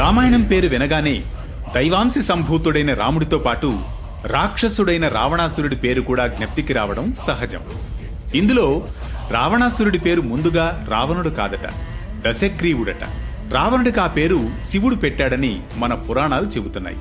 రామాయణం పేరు వినగానే దైవాంశ సంభూతుడైన రాముడితో పాటు రాక్షసుడైన రావణాసురుడి పేరు కూడా జ్ఞప్తికి రావడం సహజం. ఇందులో రావణాసురుడి పేరు ముందుగా రావణుడు కాదట దశగ్రీవుడట రావణుడికి ఆ పేరు శివుడు పెట్టాడని మన పురాణాలు చెబుతున్నాయి.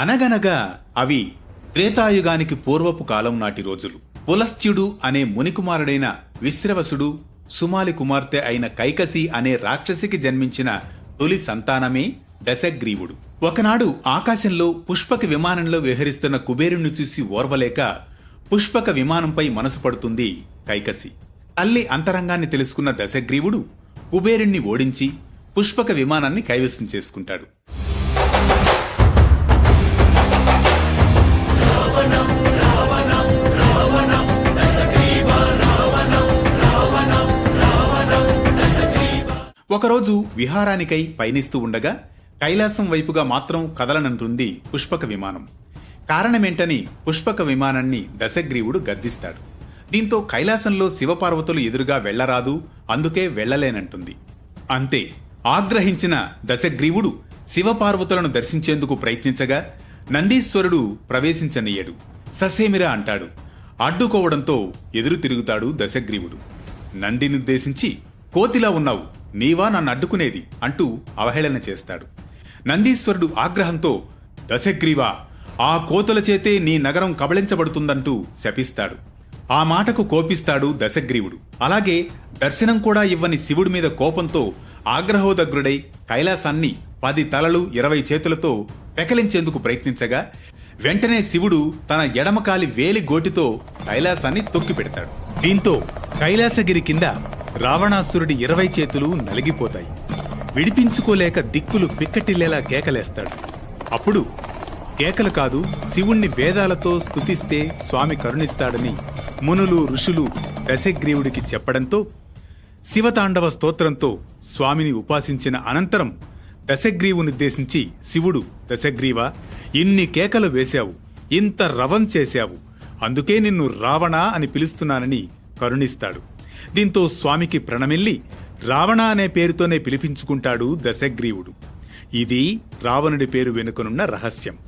అనగనగా అవి త్రేతాయుగానికి పూర్వపు కాలం నాటి రోజులు. పులస్త్యుడు అనే మునికుమారుడైన విశ్రవసుడు సుమాలి కుమార్తె అయిన కైకసి అనే రాక్షసికి జన్మించిన తొలి సంతానమే దశగ్రీవుడు. ఒకనాడు ఆకాశంలో పుష్పక విమానంలో విహరిస్తున్న కుబేరుణ్ణి చూసి ఓర్వలేక పుష్పక విమానంపై మనసు పడుతుంది కైకసి. తల్లి అంతరంగాన్ని తెలుసుకున్న దశగ్రీవుడు కుబేరుణ్ణి ఓడించి పుష్పక విమానాన్ని కైవసం చేసుకుంటాడు. ఒకరోజు విహారానికై పయనిస్తూ ఉండగా కైలాసం వైపుగా మాత్రం కదలనంటుంది పుష్పక విమానం. కారణమేంటని పుష్పక విమానాన్ని దశగ్రీవుడు గద్దిస్తాడు. దీంతో కైలాసంలో శివపార్వతులు ఎదురుగా వెళ్ళరాదు అందుకే వెళ్ళలేనంటుంది అంతే ఆగ్రహించిన దశగ్రీవుడు శివపార్వతులను దర్శించేందుకు ప్రయత్నించగా నందీశ్వరుడు ప్రవేశించనీయడు. ససేమిరా అంటాడు. అడ్డుకోవడంతో ఎదురు తిరుగుతాడు దశగ్రీవుడు. నందినుద్దేశించి కోతిలా ఉన్నావు. నీవా నన్ను అడ్డుకునేది అంటూ అవహేళన చేస్తాడు. నందీశ్వరుడు ఆగ్రహంతో దశగ్రీవా ఆ కోతుల చేతే నీ నగరం కబళించబడుతుందంటూ శపిస్తాడు. ఆ మాటకు కోపిస్తాడు దశగ్రీవుడు. అలాగే దర్శనం కూడా ఇవ్వని శివుడి మీద కోపంతో ఆగ్రహోదగ్రుడై కైలాసాన్ని పది తలలు ఇరవై చేతులతో పెకలించేందుకు ప్రయత్నించగా వెంటనే శివుడు తన ఎడమకాలి వేలి గోటితో కైలాసాన్ని తొక్కి పెడతాడు దీంతో కైలాసగిరి కింద రావణాసురుడి ఇరవై చేతులు నలిగిపోతాయి. విడిపించుకోలేక దిక్కులు పిక్కటిల్లేలా కేకలేస్తాడు. అప్పుడు కేకలు కాదు శివుణ్ణి వేదాలతో స్తుతిస్తే స్వామి కరుణిస్తాడని మునులు ఋషులు దశగ్రీవుడికి చెప్పడంతో శివతాండవ స్తోత్రంతో స్వామిని ఉపాసించిన అనంతరం దశగ్రీవునుద్దేశించి శివుడు దశగ్రీవ ఇన్ని కేకలు వేశావు ఇంత రవం చేశావు అందుకే నిన్ను రావణ అని పిలుస్తున్నానని కరుణిస్తాడు. దీంతో స్వామికి ప్రణమిల్లి రావణ అనే పేరుతోనే పిలిపించుకుంటాడు దశగ్రీవుడు. ఇది రావణుడి పేరు వెనుకనున్న రహస్యం.